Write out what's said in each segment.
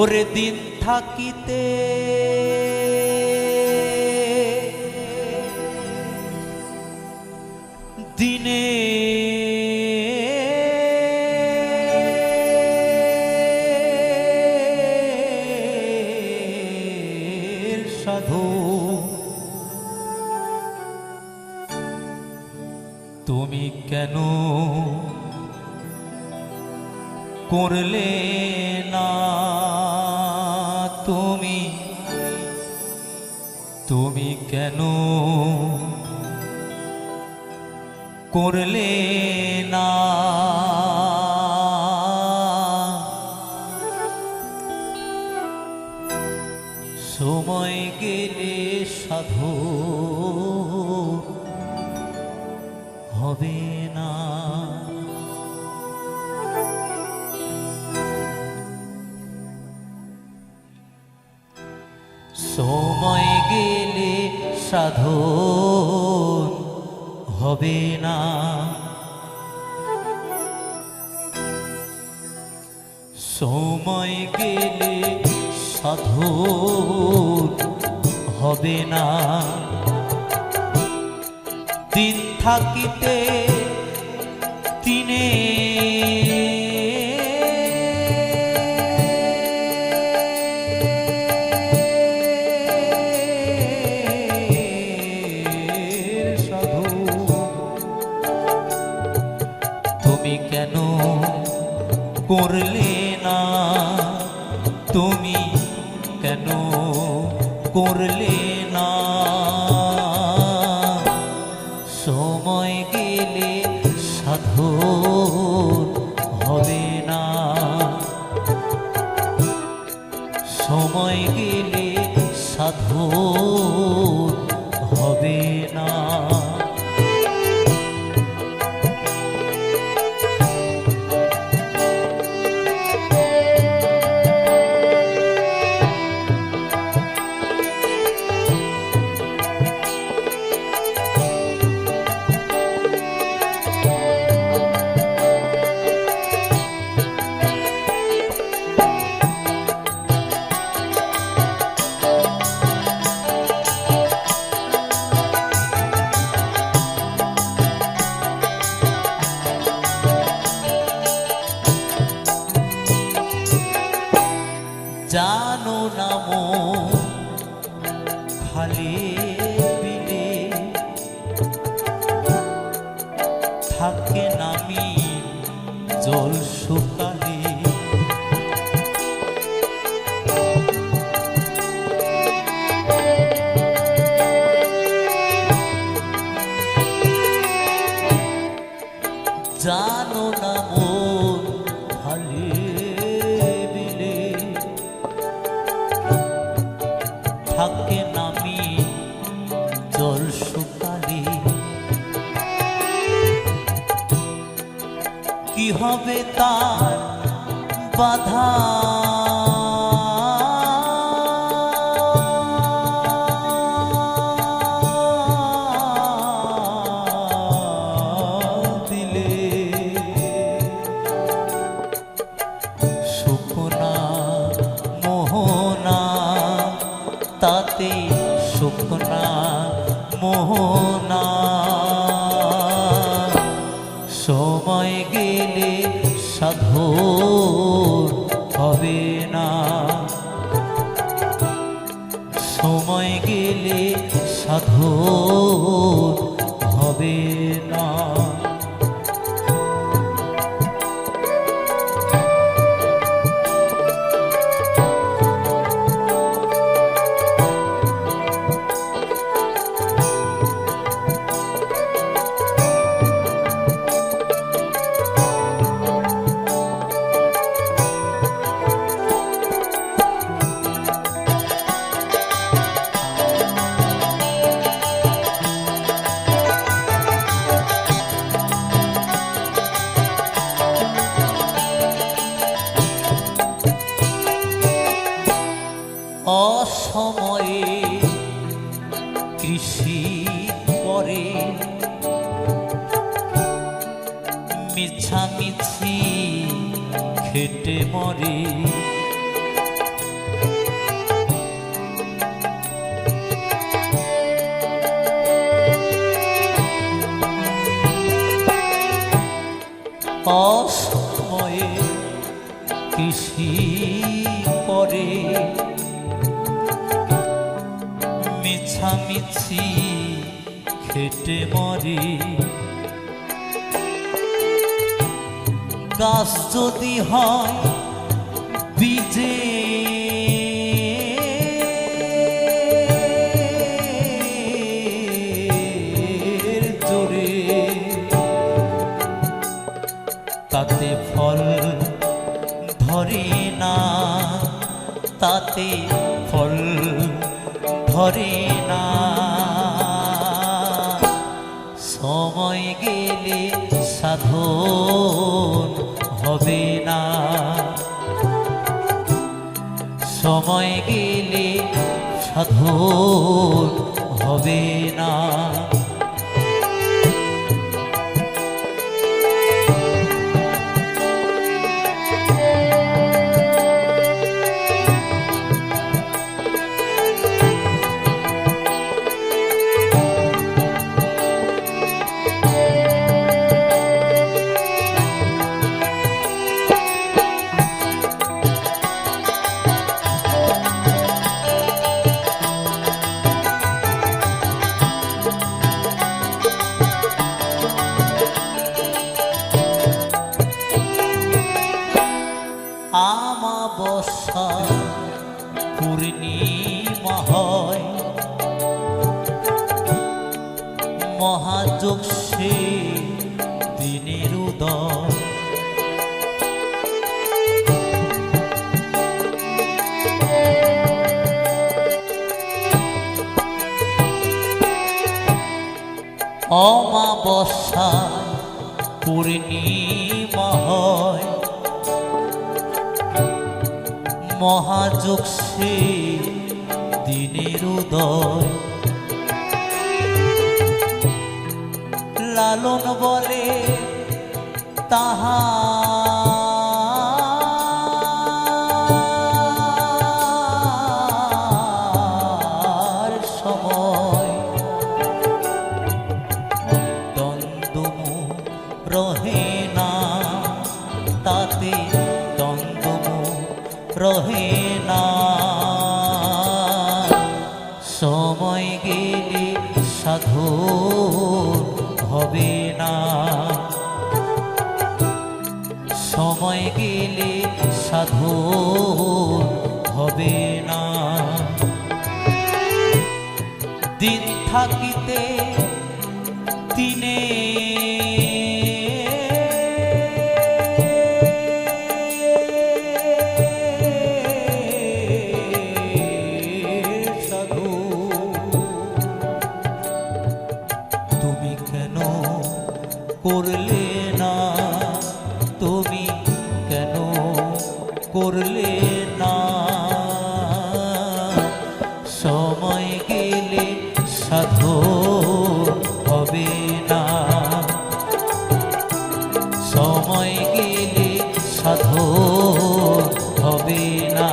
ওরে দিন থাকিতে। দিনে সাধু। তুমি কেন করলে না? তুমি কেন করলে না? সময় গেলে সাধু হবে সাধন হবে না। সময় গেলে সাধন হবে না। দিন থাকিতে দিনে করলে না। তুমি কেন করলে না? সময় গেলে সাধু হবে না। সময় গেলে সাধু হবে না। থাকে নামি জল শুকালে। জানো না মন খালি হবে তার বাধা। দিলে মোহনা তাতে শুকনা মোহনা। সাধু হবে না। সময় গেলে সাধু হবে না। মিছামিছি খেটে মরি। অসময়ে কৃষি পরে মিছামিছি খেটে মরি। গাছ যদি হয় বীজে। তাতে ফল ধরে না তাতে ফল ধরে না। সময় গেলে সাধন হবে না। সময় গেলে সাধন হবে না। অমাবস্যা পূর্ণিমা হয়। মহাযোগ সে দিনের উদয়। লালন বলে তাহা। সময় দ্বন্দ্ব রহে না তাতে দ্বন্দ্ব রহে না। সময় গেলে সাধু হবে না। সময় গেলে সাধু হবে না। দিন থাকিতে দিনে করলে হবে না।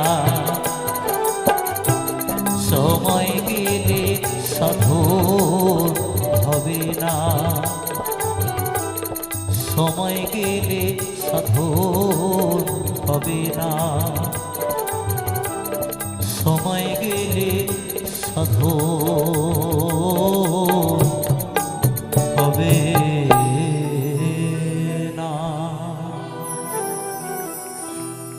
সময় গেলে সাধু হবে না। সময় গেলে সাধু হবে না। সময় গেলে সাধু